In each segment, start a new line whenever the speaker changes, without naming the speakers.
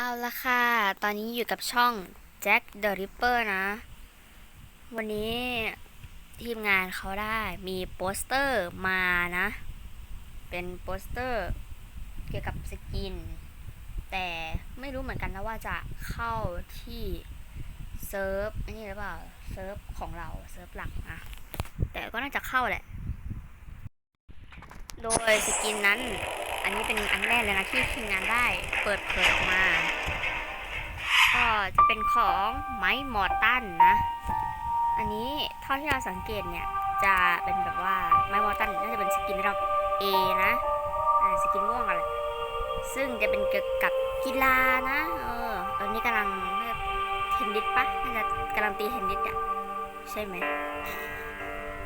เอาละค่ะ ตอนนี้อยู่กับช่อง Jack the Ripper นะ วันนี้ทีมงานเขาได้มีโปสเตอร์มานะ เป็นโปสเตอร์เกี่ยวกับสกิน แต่ไม่รู้เหมือนกันนะว่าจะเข้าที่เซิร์ฟอันนี้หรือเปล่า เซิร์ฟของเรา เซิร์ฟหลักนะ แต่ก็น่าจะเข้าแหละ โดยสกินนั้น อันนี้เป็นอันแรกเลยนะที่ทีมงานได้เปิดเผยออกมา ก็จะเป็นของไม้มอตันนะ อันนี้เท่าที่เราสังเกตเนี่ย จะเป็นแบบว่าไม้มอตันน่าจะเป็นสกินระดับ A นะสกินม่วงอะไร ซึ่งจะเป็นเกี่ยวกับกีฬานะ เออตอนนี้กำลังเทนนิสปะน่าจะกำลังตีเทนนิสอะใช่ไหม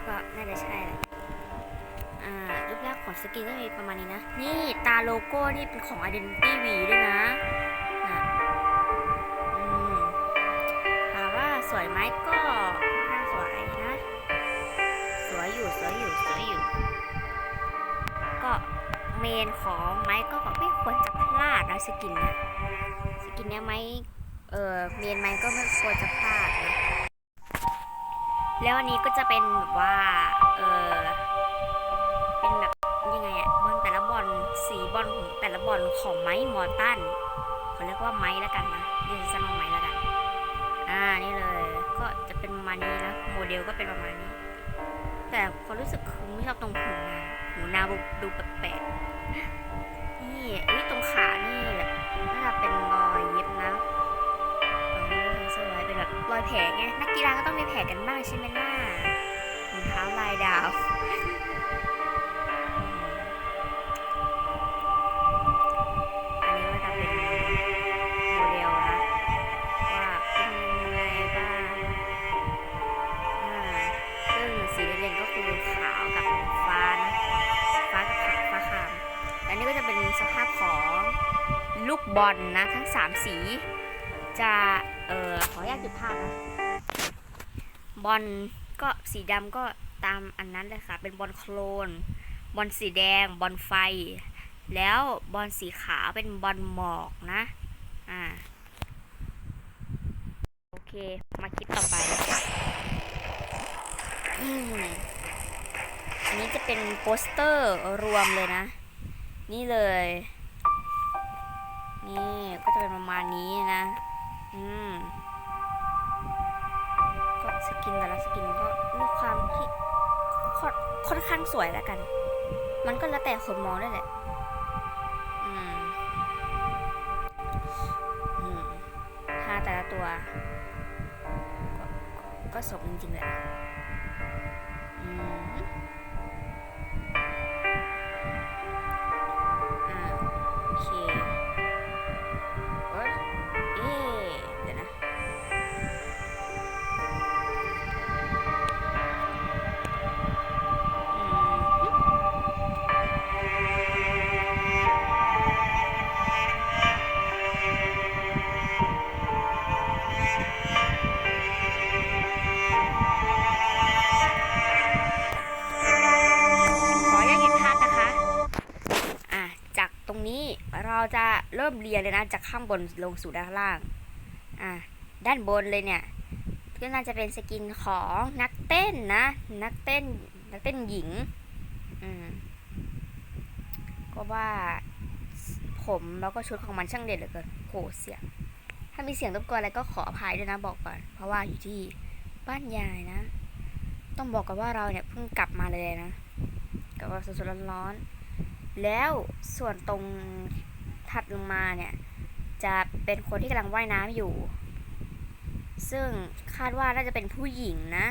ก็น่าจะใช่แหละรูปลักของสกินก็มีประมาณนี้นะ นี่ตาโลโก้นี่เป็นของ Identity V ด้วยนะ วยไหมก็ค่อนข้างสวยนะ สวยอยู่สวยอยู่สวยอยู่ ก็เมนของไม้ก็ไม่ควรจะพลาดนะสกินเนี่ยสกินเนี้ยไม้เออเมนไม้ก็ไม่ควรจะพลาดนะแล้วอันนี้ก็จะเป็นแบบว่าเออเป็นแบบยังไงอะบอลแต่ละบอลสีบอลของแต่ละบอลของไม้มอตันเขาเรียกว่าไม้แล้วกันนะเรียกสั้นว่าไม้แล้วกัน อ่านี่เลย ก็จะเป็นประมาณนี้นะ โมเดลก็เป็นประมาณนี้ แต่ความรู้สึกคือไม่ชอบตรงหูนาหูนาดูแปลกๆนี่เอ้ตรงขานี่แบบน่าจะเป็นรอยเย็บนะสวยเป็นแบบรอยแผลไงนักกีฬาก็ต้องมีแผลกันบ้างใช่ไหมล่ะรองเท้าลายดาว บอลนะ ทั้ง3สี จะ เอ่อ ขออนุญาตหยุดภาพนะ บอลก็สีดำก็ตามอันนั้นเลยค่ะ เป็นบอลโคลน บอลสีแดง บอลไฟ แล้วบอลสีขาวเป็นบอลหมอกนะ อ่า โอเค มาคลิปต่อไปอืมอันนี้จะเป็นโปสเตอร์รวมเลยนะ นี่เลย นี่ก็จะเป็นประมาณนี้นะ อืมก็สกินแต่ละสกินก็มีความที่ค่อนค่อนข้างสวยแล้วกัน มันก็แล้วแต่คนมองด้วยแหละอืมอืมทาแต่ละตัวก็ก็ก็สมจริงๆแหละ จะเริ่มเรียนเลยนะจากข้างบนลงสู่ด้านล่าง อะด้านบนเลยเนี่ย ก็น่าจะเป็นสกินของนักเต้นนะ นักเต้น นักเต้นหญิง อืม ก็ว่าผมแล้วก็ชุดของมันช่างเด็ดเหลือเกินโหเสียง ถ้ามีเสียงรบกวนอะไรก็ขออภัยด้วยนะบอกก่อน เพราะว่าอยู่ที่บ้านยายนะ ต้องบอกกันว่าเราเนี่ยเพิ่งกลับมาเลยนะกับว่าสดๆร้อนๆแล้วส่วนตรง ถัดลงมาเนี่ย จะเป็นคนที่กำลังว่ายน้ำอยู่ ซึ่งคาดว่าน่าจะเป็นผู้หญิงนะ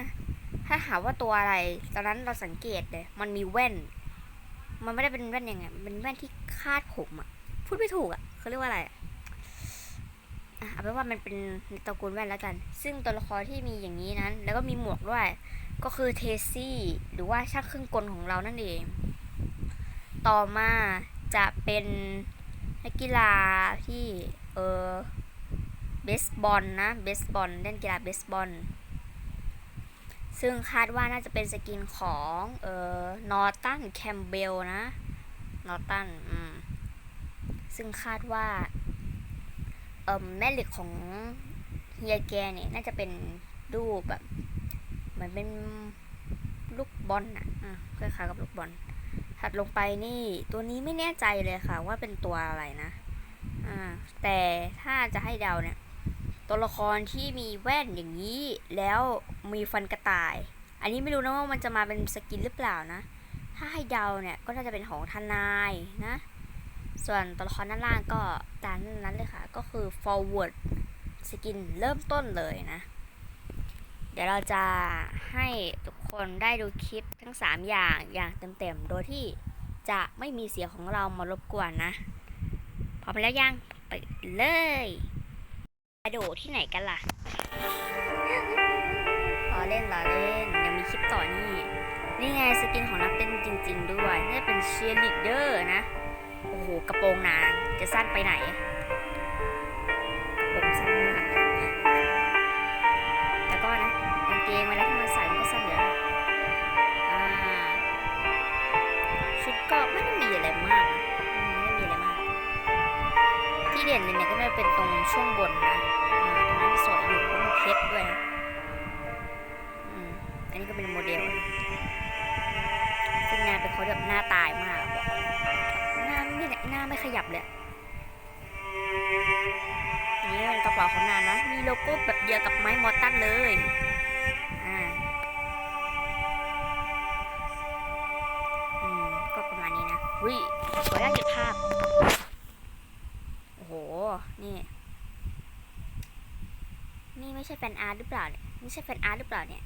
ถ้าหาว่าตัวอะไร ตอนนั้นเราสังเกตเลย มันมีแว่น มันไม่ได้เป็นแว่นยังไงเป็นแว่นที่คาดผมอะพูดไม่ถูกอะเขาเรียกว่าอะไรอะเอาเป็นว่ามันเป็นตระกูลแว่นแล้วกัน ซึ่งตัวละครที่มีอย่างนี้นั้น แล้วก็มีหมวกด้วย ก็คือเทซี่หรือว่าช่างเครื่องกลของเรานั่นเอง ต่อมาจะเป็น นักกีฬาที่เออเบสบอลนะเบสบอลเล่นกีฬาเบสบอลซึ่งคาดว่าน่าจะเป็นสกินของเออนอร์ตันแคมเบลนะนอร์ตันอืมซึ่งคาดว่าเอ่อแม่เหล็กของเฮียแกเนี่ยน่าจะเป็นรูปแบบเหมือนเป็นลูกบอลนะอะคล้ายๆกับลูกบอล ถัดลงไปนี่ตัวนี้ไม่แน่ใจเลยค่ะ ว่าเป็นตัวอะไรนะอ่าแต่ถ้าจะให้เดาเนี่ย ตัวละครที่มีแว่นอย่างนี้ แล้วมีฟันกระต่าย อันนี้ไม่รู้นะว่ามันจะมาเป็นสกินหรือเปล่านะ ถ้าให้เดาเนี่ยก็น่าจะเป็นของทนายนะ ส่วนตัวละครด้านล่างก็ตามนั้นเลยค่ะ ก็คือ forward สกินเริ่มต้นเลยนะ เดี๋ยวเราจะให้ทุกคนได้ดูคลิปทั้ง 3 อย่างอย่างเต็มๆ โดยที่จะไม่มีเสียงของเรามารบกวนนะ พร้อมแล้วยัง ไปเลยกระโดดที่ไหนกันล่ะรอเล่นรอเล่นยังมีคลิปต่อนี่ นี่ไงสกินของนักเต้นจริง ๆ ด้วยนี่เป็นเชียร์ลีดเดอร์นะ โอ้โห กระโปรงนางจะสั้นไปไหน งเกงเวลามันใส่ก็สั้นอยู่แล้วอ่าชุดก็ไม่ได้มีอะไรมากไม่ได้มีอะไรมาก ที่เด่นเลยเนี่ยก็จะเป็นตรงช่วงบนนะตรงนั้นสวยอยู่เพราะมีเพชรด้วยนะอืมอันนี้ก็เป็นโมเดลนะซึ่งงานเป็นเขาแบบหน้าตายมากบอกหน้าไม่หน้าไม่ขยับเลยนี่เป็นกระเป๋าของนานนะ มีโลโก้แบบเดียวกับไม้มอตันเลย ไม่ใช่แฟนอาร์ตหรือเปล่าเนี่ยไม่ใช่แฟนอาร์ตหรือเปล่าเนี่ย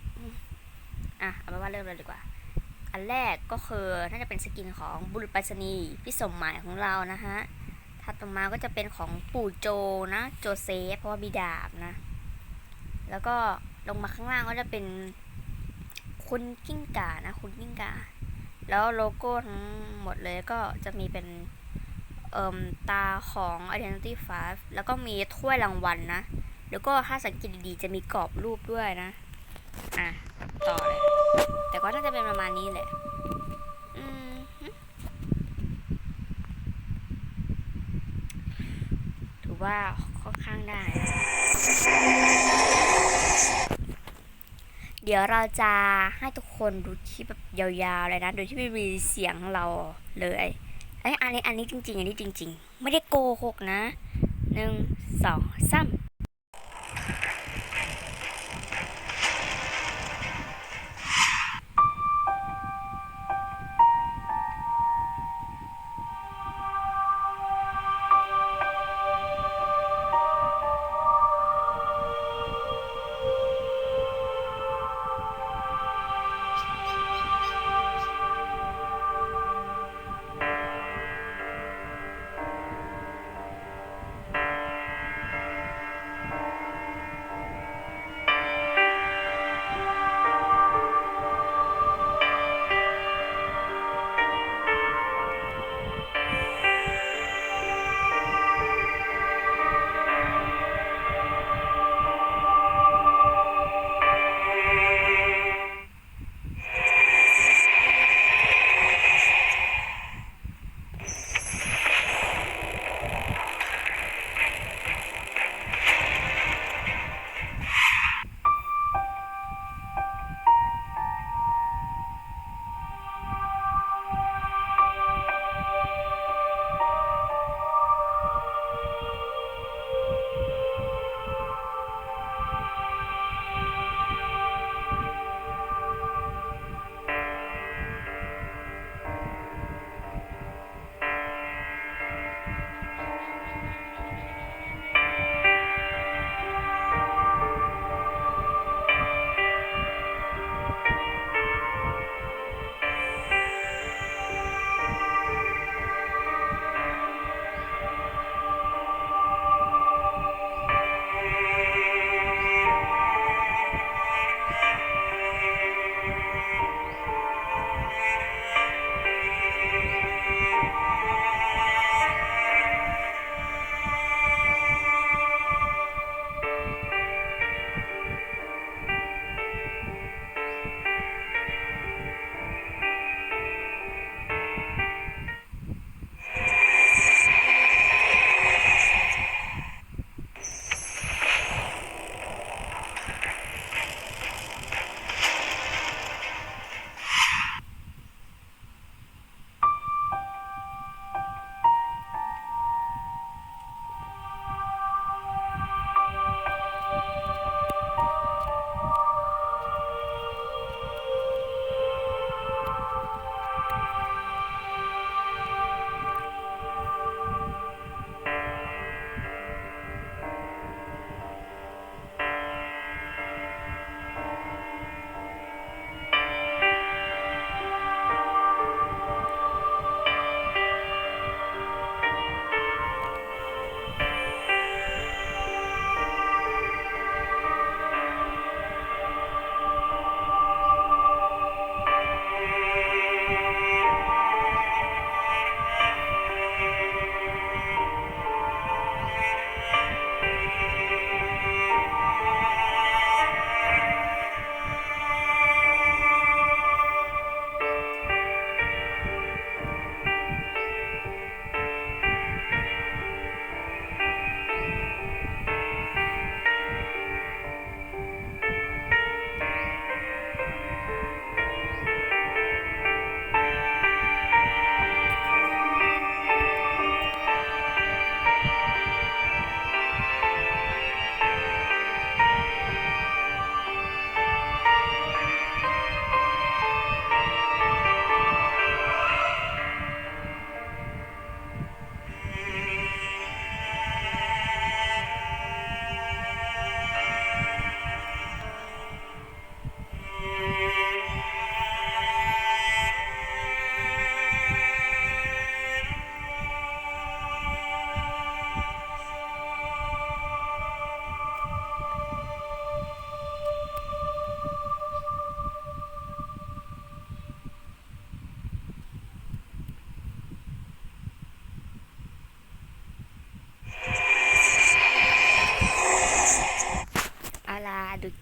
อะเอาไปว่าเริ่มเลยดีกว่า อันแรกก็คือน่าจะเป็นสกินของบุรุษไปรษณีย์พี่สมหมายของเรานะฮะถัดต่อมาก็จะเป็นของปู่โจนะ โจเซฟเพราะว่ามีดาบนะ แล้วก็ลงมาข้างล่างก็จะเป็นคุณกิ้งก่านะ คุณกิ้งก่าแล้วโลโก้ทั้งหมดเลยก็จะมีเป็นเอ่มตาของ Identity 5แล้วก็มีถ้วยรางวัลนะ แล้วก็ถ้าสังเกตดีๆจะมีกรอบรูปด้วยนะ อะ ต่อเลย แต่ก็น่าจะเป็นประมาณนี้แหละถือว่าค่อนข้างได้ เดี๋ยวเราจะให้ทุกคนดูคลิปแบบยาวๆเลยนะ โดยที่ไม่มีเสียงเราเลยไออันนี้อันนี้จริง ๆ อันนี้จริง ๆ ไม่ได้โกหกนะหนึ่งสองสาม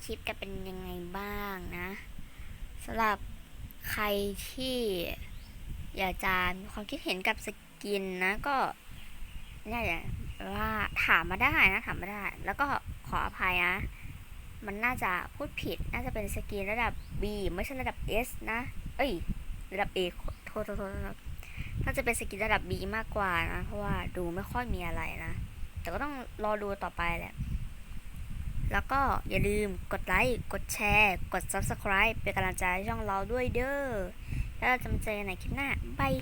คลิปกันเป็นยังไงบ้างนะสำหรับใครที่อยากจะมีความคิดเห็นกับสกินนะก็เนี่ยอย่างว่าถามมาได้นะถามมาได้ แล้วก็ขออภัยนะ มันน่าจะพูดผิดน่าจะเป็นสกินระดับ B ไม่ใช่ระดับ S นะ เอ้ย ระดับ A โทษโทษโทษน่าจะเป็นสกินระดับ B มากกว่านะ เพราะว่าดูไม่ค่อยมีอะไรนะ แต่ก็ต้องรอดูต่อไปแหละ แล้วก็อย่าลืมกดไลค์ กดแชร์ กด Subscribe เป็นกำลังใจให้ช่องเราด้วยเด้อ แล้วเราจะมาเจอกันในคลิปหน้า บาย